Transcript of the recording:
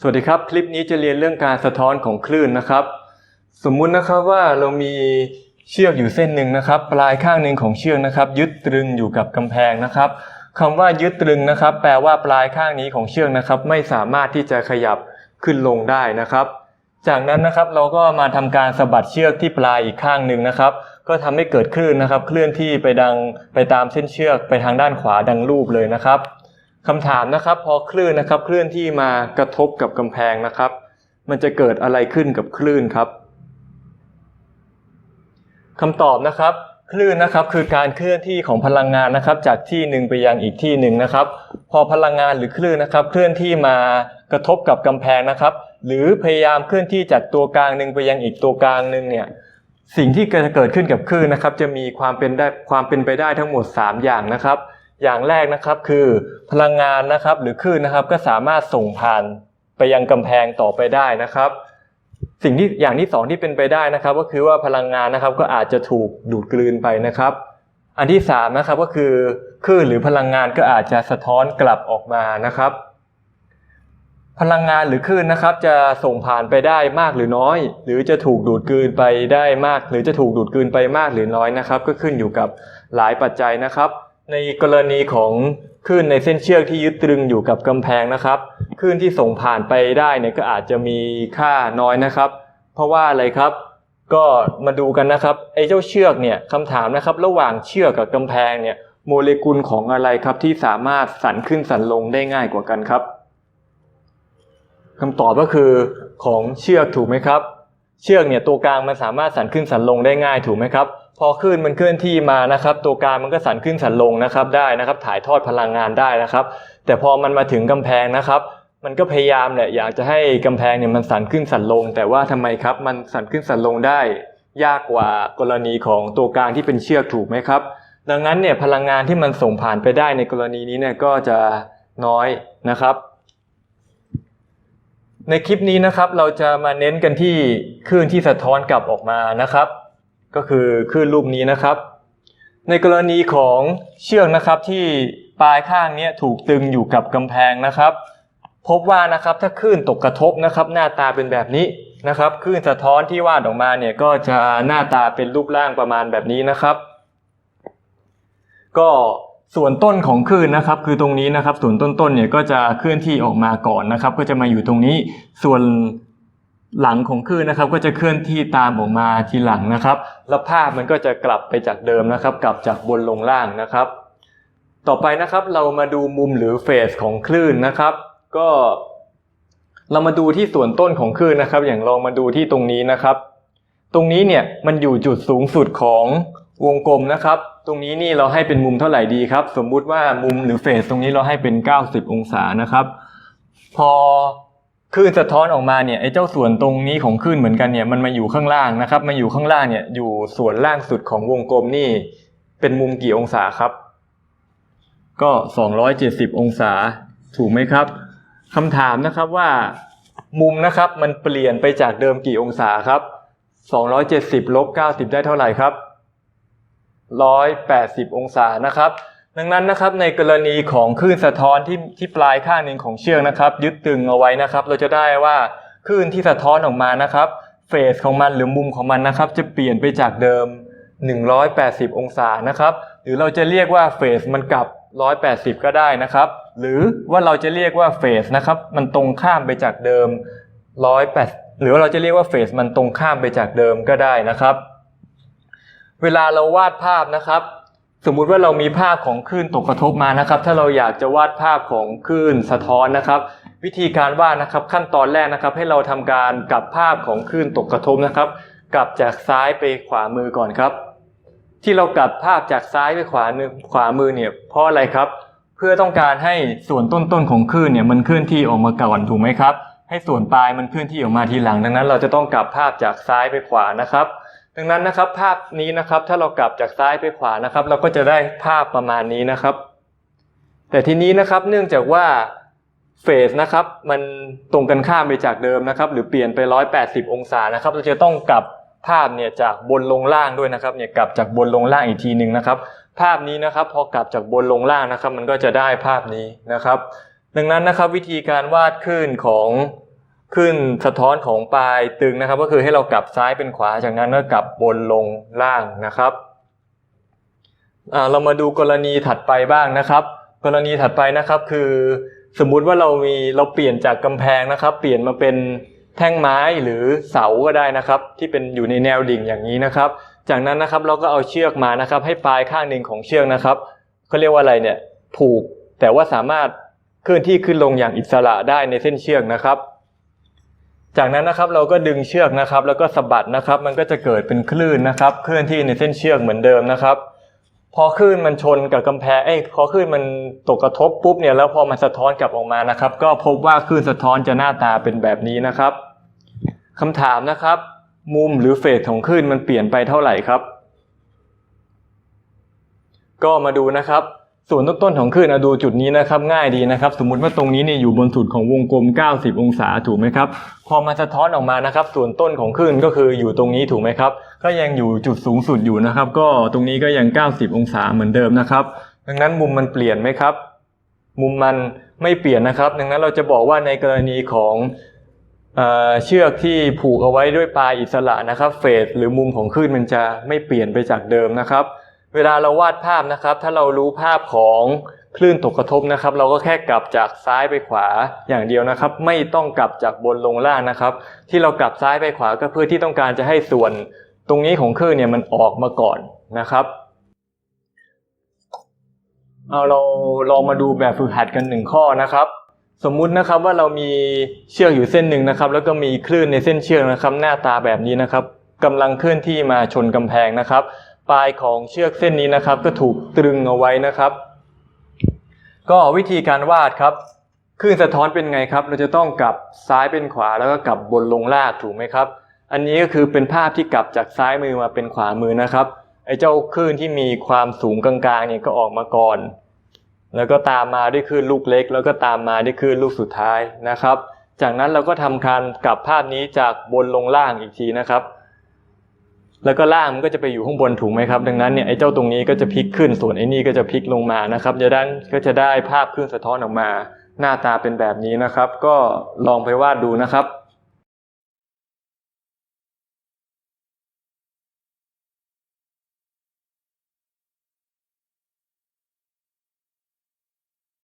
สวัสดีครับ คลิปนี้จะเรียนเรื่องการสะท้อนของคลื่นนะครับ สมมุตินะครับว่าเรามีเชือกอยู่เส้นหนึ่งนะครับ ปลายข้างหนึ่งของเชือกนะครับ ยึดตรึงอยู่กับกำแพงนะครับคำว่ายึดตรึงนะครับ แปลว่าปลายข้างนี้ของเชือกนะครับ ไม่สามารถที่จะขยับขึ้นลงได้นะครับ จากนั้นนะครับเราก็มาทำการสะบัดเชือกที่ปลายอีกข้างหนึ่งนะครับ ก็ทำให้เกิดคลื่นนะครับ เคลื่อนที่ไปดังไปตามเส้นเชือกไปทางด้านขวาดังรูปเลยนะครับ คำถามนะครับพอคลื่นนะครับเคลื่อนที่มากระทบกับกำแพงนะครับ มันจะเกิดอะไรขึ้นกับคลื่นครับคำตอบนะครับคลื่นนะครับคือการเคลื่อนที่ของพลังงานนะครับ จากที่หนึ่งไปยังอีกที่หนึ่งนะครับ พอพลังงานหรือคลื่นนะครับ เคลื่อนที่มากระทบกับกำแพงนะครับ หรือพยายามเคลื่อนที่จากตัวกลางหนึ่งไปยังอีกตัวกลางหนึ่งเนี่ยสิ่งที่จะเกิดขึ้นกับคลื่นนะครับ จะมีความเป็นได้ความเป็นไปได้ทั้งหมด 3 อย่างนะครับ อย่างแรกนะครับคือพลังงานนะครับหรือคลื่นนะครับก็สามารถส่งผ่านไปยังกำแพงต่อไปได้นะครับ สิ่งที่อย่างที่สองที่เป็นไปได้นะครับ ก็คือว่าพลังงานนะครับก็อาจจะถูกดูดกลืนไปนะครับ อันที่สามนะครับก็คือคลื่นหรือพลังงานก็อาจจะสะท้อนกลับออกมานะครับ พลังงานหรือคลื่นนะครับ จะส่งผ่านไปได้มากหรือน้อย หรือจะถูกดูดกลืนไปได้มาก หรือจะถูกดูดกลืนไปมากหรือน้อยนะครับ ก็ขึ้นอยู่กับหลายปัจจัยนะครับ ในกรณีของคลื่นในเส้นเชือกที่ยึดตรึงอยู่กับกำแพงนะครับคลื่นที่ส่งผ่านไปได้เนี่ยก็อาจจะมีค่าน้อยนะครับ เพราะว่าอะไรครับ ก็มาดูกันนะครับไอ้เจ้าเชือกเนี่ยคำถามนะครับ ระหว่างเชือกกับกำแพงเนี่ยโมเลกุลของอะไรครับที่สามารถสั่นขึ้นสั่นลงได้ง่ายกว่ากันครับคำตอบก็คือของเชือกถูกไหมครับ เชือกเนี่ยตัวกลางมันสามารถสั่นขึ้นสั่นลงได้ง่ายถูกไหมครับ พอคลื่นมันเคลื่อนที่มานะครับ ตัวกลางมันก็สั่นขึ้นสั่นลงนะครับได้นะครับ ถ่ายทอดพลังงานได้นะครับ แต่พอมันมาถึงกำแพงนะครับ มันก็พยายามแหละอยากจะให้กำแพงเนี่ยมันสั่นขึ้นสั่นลง แต่ว่าทำไมครับ มันสั่นขึ้นสั่นลงได้ ยากกว่ากรณีของตัวกลางที่เป็นเชือกถูกไหมครับ ดังนั้นเนี่ยพลังงานที่มันส่งผ่านไปได้ในกรณีนี้เนี่ยก็จะน้อยนะครับในคลิปนี้นะครับเราจะมาเน้นกันที่คลื่นที่สะท้อนกลับออกมานะครับ ก็คือคลื่นรูปนี้นะครับ ในกรณีของเชือกนะครับที่ปลายข้างนี้ถูกตึงอยู่กับกำแพงนะครับ พบว่านะครับถ้าคลื่นตกกระทบนะครับ หน้าตาเป็นแบบนี้นะครับคลื่นสะท้อนที่วาดออกมาเนี่ยก็จะหน้าตาเป็นรูปร่างประมาณแบบนี้นะครับ ก็ส่วนต้นของคลื่นนะครับ คือตรงนี้นะครับ ส่วนต้นๆเนี่ยก็จะเคลื่อนที่ออกมาก่อนนะครับ ก็จะมาอยู่ตรงนี้ส่วน หลังของคลื่นนะครับก็จะเคลื่อนที่ตามออกมาทีหลังนะครับ แล้วภาพมันก็จะกลับไปจากเดิมนะครับ กลับจากบนลงล่างนะครับ ต่อไปนะครับเรามาดูมุมหรือเฟสของคลื่นนะครับ ก็เรามาดูที่ส่วนต้นของคลื่นนะครับ อย่างลองมาดูที่ตรงนี้นะครับ ตรงนี้เนี่ยมันอยู่จุดสูงสุดของวงกลมนะครับ ตรงนี้นี่เราให้เป็นมุมเท่าไหร่ดีครับ สมมุติว่ามุมหรือเฟสตรงนี้เราให้เป็น 90 องศานะครับ พอ คลื่นสะท้อนออกมาเนี่ยไอ้เจ้าส่วนตรงนี้ของคลื่นเหมือนกันเนี่ยมันมาอยู่ข้างล่างนะครับมาอยู่ข้างล่างเนี่ยอยู่ส่วนล่างสุดของวงกลมนี่ เป็นมุมกี่องศาครับ ก็ 270 องศาถูกไหมครับคำถามนะครับว่ามุมนะครับมันเปลี่ยนไปจากเดิมกี่องศาครับ 270ลบ90 ได้เท่าไหร่ครับ 180 องศานะครับ ดังนั้นนะครับในกรณีของคลื่นสะท้อนที่ที่ปลายข้างหนึ่งของเชือกนะครับ ยึดตึงเอาไว้นะครับ เราจะได้ว่าคลื่นที่สะท้อนออกมานะครับเฟสของมันหรือมุมของมันนะครับ จะเปลี่ยนไปจากเดิม 180 องศานะครับ หรือเราจะเรียกว่าเฟสมันกลับ 180 ก็ได้นะครับ หรือว่าเราจะเรียกว่าเฟสนะครับมันตรงข้ามไปจากเดิม180หรือว่าเราจะเรียกว่าเฟสมันตรงข้ามไปจากเดิมก็ได้นะครับ เวลาเราวาดภาพนะครับ สมมุติว่าเรามีภาพของคลื่นตกกระทบมานะครับ ถ้าเราอยากจะวาดภาพของคลื่นสะท้อนนะครับ วิธีการวาดนะครับ ขั้นตอนแรกนะครับ ให้เราทำการกลับภาพของคลื่นตกกระทบนะครับ กลับจากซ้ายไปขวามือก่อนครับ ที่เรากลับภาพจากซ้ายไปขวามือขวามือเนี่ยเพราะอะไรครับ เพื่อต้องการให้ส่วนต้นๆของคลื่นเนี่ยมันเคลื่อนที่ออกมาก่อนถูกไหมครับ ให้ส่วนปลายมันเคลื่อนที่ออกมาทีหลังดังนั้น เราจะต้องกลับภาพจากซ้ายไปขวานะครับ ดังนั้นนะครับภาพนี้นะครับถ้าเรากลับจากซ้ายไปขวานะครับ เราก็จะได้ภาพประมาณนี้นะครับ แต่ทีนี้นะครับเนื่องจากว่าเฟสนะครับมันตรงกันข้ามไปจากเดิมนะครับ หรือเปลี่ยนไป 180 องศานะครับ เราจะต้องกลับภาพเนี่ยจากบนลงล่างด้วยนะครับเนี่ยกลับจากบนลงล่างอีกทีหนึ่งนะครับ ภาพนี้นะครับพอกลับจากบนลงล่างนะครับ มันก็จะได้ภาพนี้นะครับ ดังนั้นนะครับวิธีการวาดคลื่นของ ขึ้นสะท้อนของปลายตึงนะครับ ก็คือให้เรากลับซ้ายเป็นขวาจากนั้นก็กลับบนลงล่างนะครับเรามาดูกรณีถัดไปบ้างนะครับ กรณีถัดไปนะครับคือสมมุติว่าเรามีเราเปลี่ยนจากกำแพงนะครับ เปลี่ยนมาเป็นแท่งไม้หรือเสาก็ได้นะครับ ที่เป็นอยู่ในแนวดิ่งอย่างนี้นะครับ จากนั้นนะครับเราก็เอาเชือกมานะครับ ให้ปลายข้างหนึ่งของเชือกนะครับเขาเรียกว่าอะไรเนี่ยผูกแต่ว่าสามารถเคลื่อนที่ขึ้นลงอย่างอิสระได้ในเส้นเชือกนะครับ จากนั้นนะครับเราก็ดึงเชือกนะครับ แล้วก็สะบัดนะครับ มันก็จะเกิดเป็นคลื่นนะครับ เคลื่อนที่ในเส้นเชือกเหมือนเดิมนะครับ พอคลื่นมันชนกับกำแพงเอ้ยพอคลื่นมันตกกระทบปุ๊บเนี่ยแล้วพอมันสะท้อนกลับออกมานะครับ ก็พบว่าคลื่นสะท้อนจะหน้าตาเป็นแบบนี้นะครับคำถามนะครับ มุมหรือเฟสของคลื่นมันเปลี่ยนไปเท่าไหร่ครับ ก็มาดูนะครับ ส่วนต้นของคลื่นดูจุดนี้นะครับง่ายดีนะครับ สมมุติว่าตรงนี้เนี่ยอยู่บนสุดของวงกลม 90 องศาถูกไหมครับพอมาสะท้อนออกมานะครับ ส่วนต้นของคลื่นก็คืออยู่ตรงนี้ถูกไหมครับ ก็ยังอยู่จุดสูงสุดอยู่นะครับ ก็ตรงนี้ก็ยัง 90 องศาเหมือนเดิมนะครับ ดังนั้นมุมมันเปลี่ยนไหมครับ มุมมันไม่เปลี่ยนนะครับ ดังนั้นเราจะบอกว่าในกรณีของเอเชือกที่ผูกเอาไว้ด้วยปลายอิสระนะครับ เฟสหรือมุมของคลื่นมันจะไม่เปลี่ยนไปจากเดิมนะครับ เวลาเราวาดภาพนะครับ ถ้าเรารู้ภาพของคลื่นตกกระทบนะครับ เราก็แค่กลับจากซ้ายไปขวาอย่างเดียวนะครับ ไม่ต้องกลับจากบนลงล่างนะครับ ที่เรากลับซ้ายไปขวาก็เพื่อที่ต้องการจะให้ส่วนตรงนี้ของคลื่นเนี่ยมันออกมาก่อนนะครับเอาเราลองมาดูแบบฝึกหัดกันหนึ่งข้อนะครับ สมมุตินะครับว่าเรามีเชือกอยู่เส้นหนึ่งนะครับ แล้วก็มีคลื่นในเส้นเชือกนะครับ หน้าตาแบบนี้นะครับกำลังเคลื่อนที่มาชนกำแพงนะครับ ปลายของเชือกเส้นนี้นะครับ ก็ถูกตรึงเอาไว้นะครับ ก็วิธีการวาดครับคลื่นสะท้อนเป็นไงครับ เราจะต้องกลับซ้ายเป็นขวาแล้วก็กลับบนลงล่างถูกไหมครับ อันนี้ก็คือเป็นภาพที่กลับจากซ้ายมือมาเป็นขวามือนะครับ ไอ้เจ้าคลื่นที่มีความสูงกลางๆเนี่ยก็ออกมาก่อน แล้วก็ตามมาด้วยคลื่นลูกเล็ก แล้วก็ตามมาด้วยคลื่นลูกสุดท้ายนะครับ จากนั้นเราก็ทำการกลับภาพนี้จากบนลงล่างอีกทีนะครับ แล้วก็ล่างมันก็จะไปอยู่ข้างบนถูกไหมครับ ดังนั้นเนี่ยไอ้เจ้าตรงนี้ก็จะพลิกขึ้นส่วนไอ้นี่ก็จะพลิกลงมานะครับจะได้ก็จะได้ภาพคลื่นสะท้อนออกมา หน้าตาเป็นแบบนี้นะครับ ก็ลองไปวาดดูนะครับ